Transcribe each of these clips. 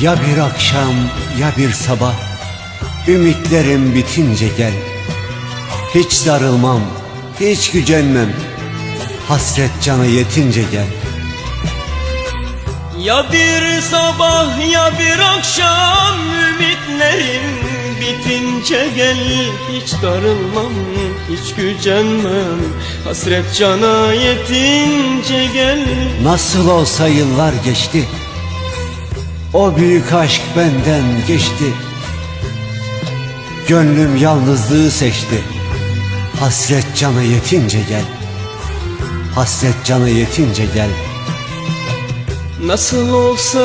Ya bir akşam ya bir sabah Ümitlerim bitince gel. Hiç darılmam, hiç gücenmem Hasret cana yetince gel. Ya bir sabah ya bir akşam ümitlerim bitince gel. Hiç darılmam, hiç gücenmem Hasret cana yetince gel. Nasıl olsa yıllar geçti O büyük aşk benden geçti. Gönlüm yalnızlığı seçti. Hasret cana yetince gel. Hasret cana yetince gel. Nasıl olsa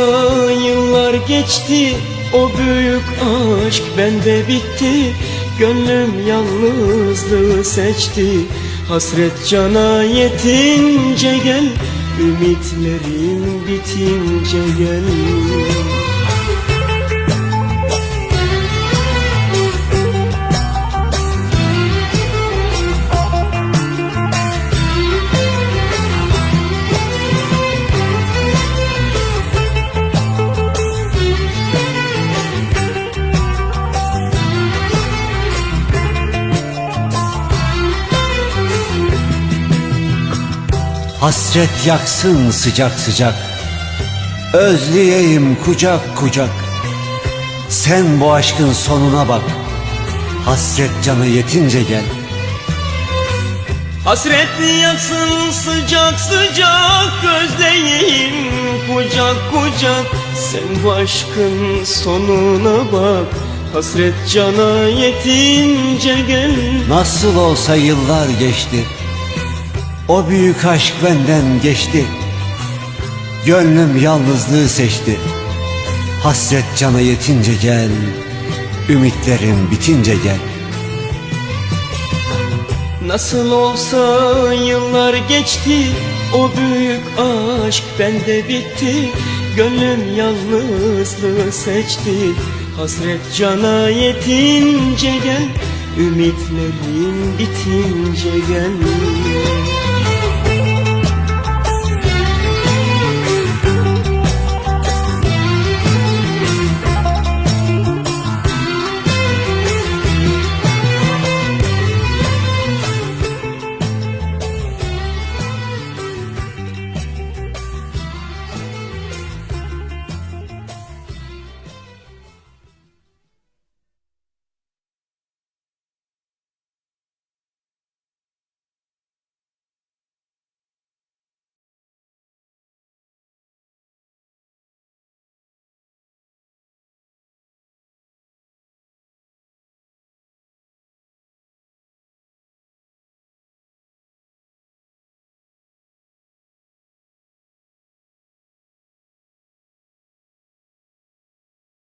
yıllar geçti O büyük aşk bende bitti. Gönlüm yalnızlığı seçti. Hasret cana yetince gel Ümitlerim bitince gel Hasret yaksın sıcak sıcak. Özleyeyim kucak kucak. Sen bu aşkın sonuna bak. Hasret cana yetince gel. Hasret yaksın sıcak sıcak. Özleyeyim kucak kucak. Sen bu aşkın sonuna bak. Hasret cana yetince gel. Nasıl olsa yıllar geçti O büyük aşk benden geçti. Gönlüm yalnızlığı seçti. Hasret cana yetince gel Ümitlerim bitince gel. Nasıl olsa yıllar geçti O büyük aşk bende bitti. Gönlüm yalnızlığı seçti. Hasret cana yetince gel Ümitlerim bitince gel